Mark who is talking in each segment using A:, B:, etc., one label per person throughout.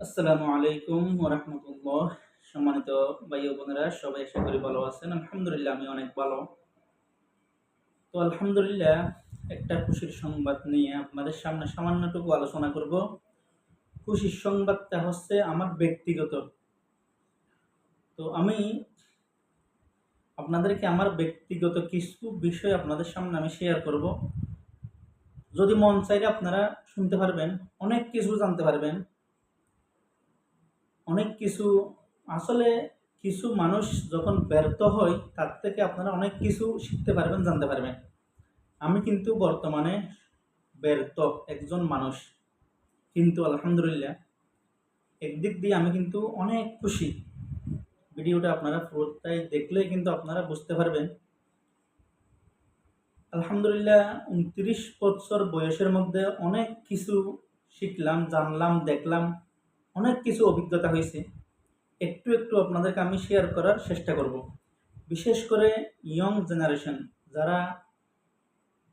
A: আসসালামু আলাইকুম ওরহমতুল্লাহ। সম্মানিত ভাই বোনেরা, সবাই আশা করি ভালো আছেন। আলহামদুলিল্লাহ, আমি অনেক ভালো। তো আলহামদুলিল্লাহ, একটা খুশির সংবাদ নিয়ে আপনাদের সামনে সামান্যটুকু আলোচনা করব। খুশির সংবাদটা হচ্ছে আমার ব্যক্তিগত। তো আমি আপনাদেরকে আমার ব্যক্তিগত কিছু বিষয় আপনাদের সামনে আমি শেয়ার করব। যদি মন চাইলে আপনারা শুনতে পারবেন, অনেক কিছু জানতে পারবেন। অনেক কিছু, আসলে কিছু মানুষ যখন ব্যর্থ হয়, তার থেকে আপনারা অনেক কিছু শিখতে পারবেন, জানতে পারবেন। আমি কিন্তু বর্তমানে ব্যর্থ একজন মানুষ। কিন্তু আলহামদুলিল্লাহ, একদিক দিয়ে আমি কিন্তু অনেক খুশি। ভিডিওটা আপনারা পুরোটাই দেখলেই কিন্তু আপনারা বুঝতে পারবেন। আলহামদুলিল্লাহ, উনত্রিশ বছর বয়সের মধ্যে অনেক কিছু শিখলাম, জানলাম, দেখলাম। অনেক কিছু অভিজ্ঞতা হয়েছে। একটু একটু আপনাদেরকে আমি শেয়ার করার চেষ্টা করব। বিশেষ করে ইয়ং জেনারেশন যারা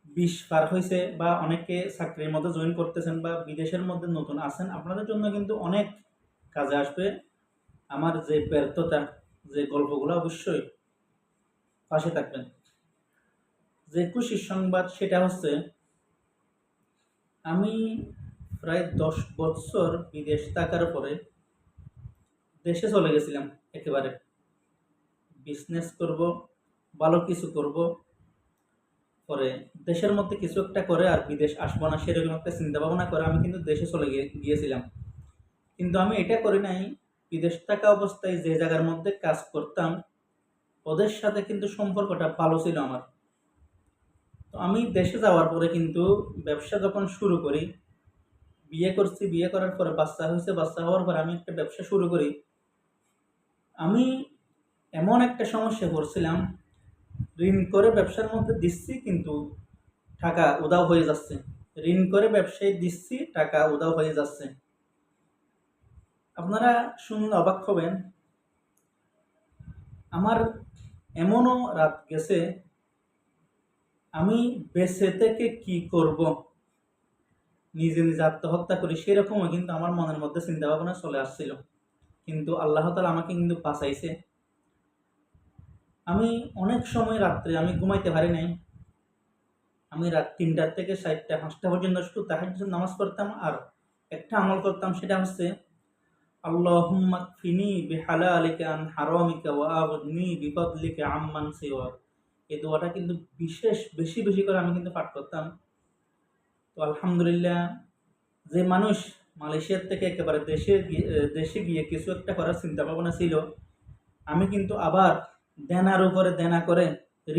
A: বিশ পার হয়েছে বা অনেকে চাকরির মধ্যে জয়েন করতেছেন বা বিদেশের মধ্যে নতুন আছেন, আপনাদের জন্য কিন্তু অনেক কাজে আসবে। আমার যে ব্যর্থতা, যে গল্পগুলো অবশ্যই পাশে থাকবেন। যে খুশির সংবাদ, সেটা হচ্ছে আমি প্রায় দশ বছর বিদেশ থাকার পরে দেশে চলে গেছিলাম একেবারে। বিজনেস করব, ভালো কিছু করব। পরে দেশের মধ্যে কিছু একটা করে আর বিদেশ আসব না সেরকম একটা চিন্তা ভাবনা করে আমি কিন্তু দেশে চলে গিয়ে গিয়েছিলাম। কিন্তু আমি এটা করি নাই, বিদেশ থাকা অবস্থায় যে জায়গার মধ্যে কাজ করতাম, ওদের সাথে কিন্তু সম্পর্কটা ভালো ছিল আমার। তো আমি দেশে যাওয়ার পরে কিন্তু ব্যবসা যখন শুরু করি বিয়ে করছি, বিয়ে করার পরে বাচ্চা হয়েছে, বাচ্চা হওয়ার পরে আমি একটা ব্যবসা শুরু করি। আমি এমন একটা সমস্যা পড়ছিলাম, ঋণ করে ব্যবসার মধ্যে দিচ্ছি কিন্তু টাকা উদাও হয়ে যাচ্ছে। ঋণ করে ব্যবসায় দিচ্ছি, টাকা উদাও হয়ে যাচ্ছে। আপনারা শুনলে অবাক হবেন, আমার এমনও রাত গেছে, আমি বেঁচে থেকে কি করব? নিজে নিজে আত্মহত্যা করি, সেরকমও কিন্তু আমার মনের মধ্যে চিন্তা ভাবনা চলে আসছিল। কিন্তু আল্লাহ তালা আমাকে কিন্তু বাঁচাইছে। আমি অনেক সময় রাত্রে আমি ঘুমাইতে পারি নাই। আমি রাত তিনটার থেকে চারটা, পাঁচটা পর্যন্ত শুধু তাহার নামাজ পড়তাম আর একটা আমল করতাম, সেটা হচ্ছে, আল্লাহুম্মা ফিনি বিহালা আলিকা আন হারামিকা ওয়া আগনি বিফদলিকা আম্মান সিওয়া এই দোয়াটা কিন্তু বিশেষ বেশি বেশি করে আমি কিন্তু পাঠ করতাম। তো আলহামদুলিল্লাহ, যে মানুষ মালয়েশিয়ার থেকে একেবারে দেশে দেশে গিয়ে কিছু একটা করার চিন্তা ভাবনা ছিল, আমি কিন্তু আবার দেনার উপরে দেনা করে,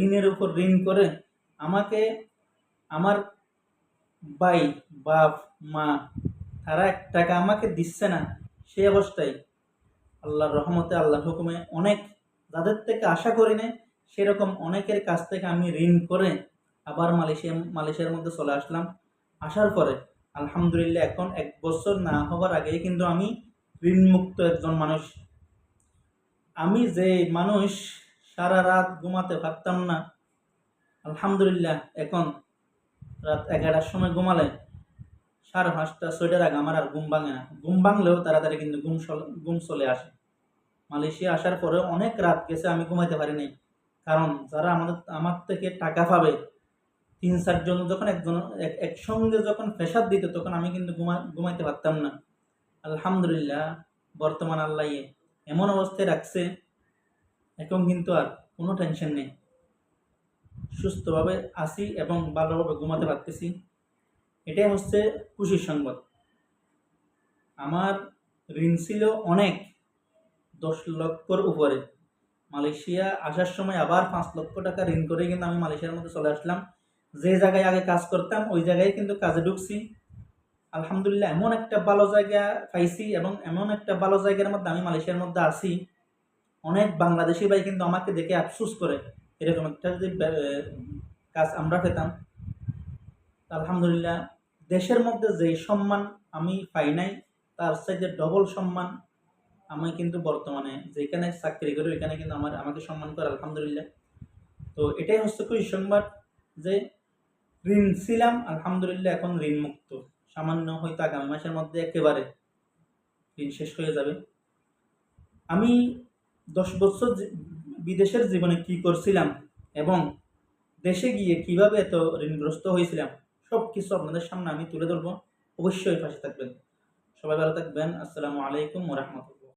A: ঋণের উপর ঋণ করে আমাকে, আমার ভাই, বাপ, মা, তারা এক টাকা আমাকে দিচ্ছে না সেই অবস্থায় আল্লাহর রহমতে, আল্লাহর হুকুমে অনেক, যাদের থেকে আশা করি না সেরকম অনেকের কাছ থেকে আমি ঋণ করে আবার মালয়েশিয়া, মালয়েশিয়ার মধ্যে চলে আসলাম। আসার পরে, আলহামদুলিল্লাহ এখন এক বছর না হওয়ার আগেই কিন্তু আমি ঋণমুক্ত একজন মানুষ। আমি যে মানুষ, সারা রাত ঘুমাতে পারতাম না। আলহামদুলিল্লাহ, এখন রাত এগারোটার সময় ঘুমালে সাড়ে পাঁচটা, ছয়টার আগে আমার আর ঘুম ভাঙে না। ঘুম ভাঙলেও তাড়াতাড়ি কিন্তু ঘুম ঘুম চলে আসে। মালয়েশিয়া আসার পরে অনেক রাত গেছে আমি ঘুমাইতে পারিনি। কারণ যারা আমাদের, আমার থেকে টাকা পাবে তিন চারজন যখন একজন একসঙ্গে যখন প্রেশার দিত, তখন আমি কিন্তু ঘুমা, ঘুমাইতে পারতাম না। আলহামদুলিল্লাহ, বর্তমান আল্লাহ এমন অবস্থায় রাখছে, এখন কিন্তু আর কোনো টেনশন নেই। সুস্থভাবে আসি এবং ভালোভাবে ঘুমাতে পারতেছি। এটাই হচ্ছে খুশির সংবাদ। আমার ঋণ ছিল অনেক, দশ লক্ষর উপরে। মালয়েশিয়া আসার সময় আবার পাঁচ লক্ষ টাকা ঋণ করে কিন্তু আমি মালয়েশিয়ার মধ্যে চলে আসলাম। যে জায়গায় আগে কাজ করতাম, ওই জায়গায় কিন্তু কাজে ঢুকছি। আলহামদুলিল্লাহ, এমন একটা ভালো জায়গা পাইছি এবং এমন একটা ভালো জায়গার মধ্যে আমি মালয়েশিয়ার মধ্যে আছি। অনেক বাংলাদেশি ভাই কিন্তু আমাকে দেখে আফসুস করে। এরকম একটা যদি কাজ আমরা পেতাম। আলহামদুলিল্লাহ, দেশের মধ্যে যেই সম্মান আমি পাই নাই, তার সাথে ডবল সম্মান আমি কিন্তু বর্তমানে, যেখানে চাকরি করি, ওইখানে কিন্তু আমার, আমাকে সম্মান করে, আলহামদুলিল্লাহ। তো এটাই হচ্ছে খুবই সংবাদ যে ঋণ ছিলাম, আলহামদুলিল্লাহ এখন ঋণ মুক্ত সামান্য হয়তো আগামী মাসের মধ্যে একেবারে ঋণ শেষ হয়ে যাবে। আমি দশ বছর বিদেশের জীবনে কি করছিলাম এবং দেশে গিয়ে কীভাবে এত ঋণগ্রস্ত হয়েছিলাম সব কিছু আপনাদের সামনে আমি তুলে ধরবো। অবশ্যই পাশে থাকবেন। সবাই ভালো থাকবেন। আসসালামু আলাইকুম রহমতুল্লাহ।